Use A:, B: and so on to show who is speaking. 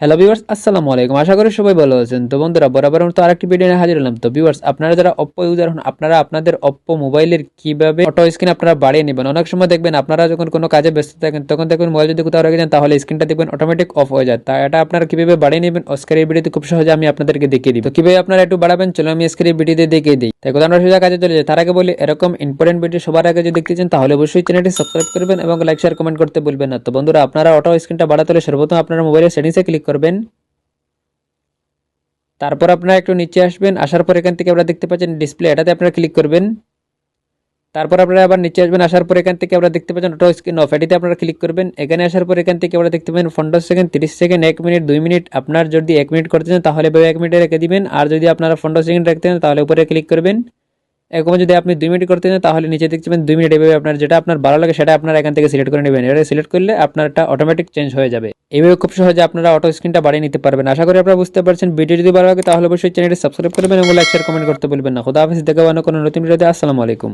A: Hello viewers আসসালামু আলাইকুম। আশা করি সবাই ভালো আছেন। তো বন্ধুরা, বরাবর মতো আরেকটি ভিডিও নিয়ে হাজির হলাম। তো ভিউয়ার্স আপনারা যারা অপ্পো ইউজার হন, আপনারা আপনাদের অপ্পো মোবাইলের কীভাবে অটো স্ক্রিন আপনারা বাড়িয়ে নেবেন? অনেক সময় দেখবেন আপনারা যখন কোনো কাজে ব্যস্ত থাকেন, তখন দেখবেন মোবাইল যদি কোথাও রেখে যান তাহলে স্ক্রিনটা দেখবেন অটোমেটিক অফ হয়ে যায়। তা এটা আপনারা কীভাবে বাড়িয়ে নেবেন? এই ভিডিওতে খুব সহজে আমি আপনাদেরকে দেখিয়ে দিই তো কীভাবে আপনারা একটু বাড়াবেন? চলো আমি এই ভিডিওতে দেখিয়ে দিই। তাই আমরা সোজা কাজে চলে যাই। তার আগে বলি, এরকম ইম্পর্টেন্ট ভিডিও সবার আগে যদি দেখতে চান, তাহলে অবশ্যই চ্যানেলটি সাবস্ক্রাইব করবেন এবং লাইক শেয়ার কমেন্ট করতে ভুলবেন না। তো বন্ধুরা, আপনারা অটো স্ক্রিনটা বাড়াতে হলে সর্বপ্রথম আপনারা মোবাইলের সেটিংসে ক্লিক করবেন। তারপর আপনারা একটু নিচে আসবেন, আসার পর এখান থেকে আপনারা দেখতে পাচ্ছেন ডিসপ্লে এটাতে আপনারা ক্লিক করবেন। তারপর আপনারা আবার নিচে আসবেন, আসার পর এখান থেকে আপনারা দেখতে পাচ্ছেন অটো স্ক্রিন অফ এটিতে আপনারা ক্লিক করবেন। এখানে আসার পর এখান থেকে আপনারা দেখতে পাবেন পনেরো সেকেন্ড তিরিশ সেকেন্ড এক মিনিট দুই মিনিট আপনার যদি এক মিনিট করতে চান তাহলে এভাবে এক মিনিটে রেখে দিবেন, আর যদি আপনারা পনেরো সেকেন্ড রাখতে চান তাহলে উপরে ক্লিক করবেন। এরকম যদি আপনি দুই মিনিট করতে চান, তাহলে নিচে দেখবেন দুই মিনিট এভাবে আপনার যেটা আপনার ভালো লাগে সেটা আপনার এখান থেকে সিলেক্ট করে নেবেন। এটা সিলেক্ট করলে আপনার আপনারটা অটোমেটিক চেঞ্জ হয়ে যাবে। এইভাবে খুব সহজে আপনারা অটো স্ক্রিনটা বাড়িয়ে নিতে পারবেন। আশা করি আপনারা বুঝতে পারছেন। ভিডিও যদি ভালো লাগে, তাহলে অবশ্যই চ্যানেলটি সাবস্ক্রাইব করবেন এবং লাইক শেয়ার কমেন্ট করতে বলবেন না। খোদা হাফিজ, দেখা কোনো নতুন ভিডিওতে আসসালামু আলাইকুম।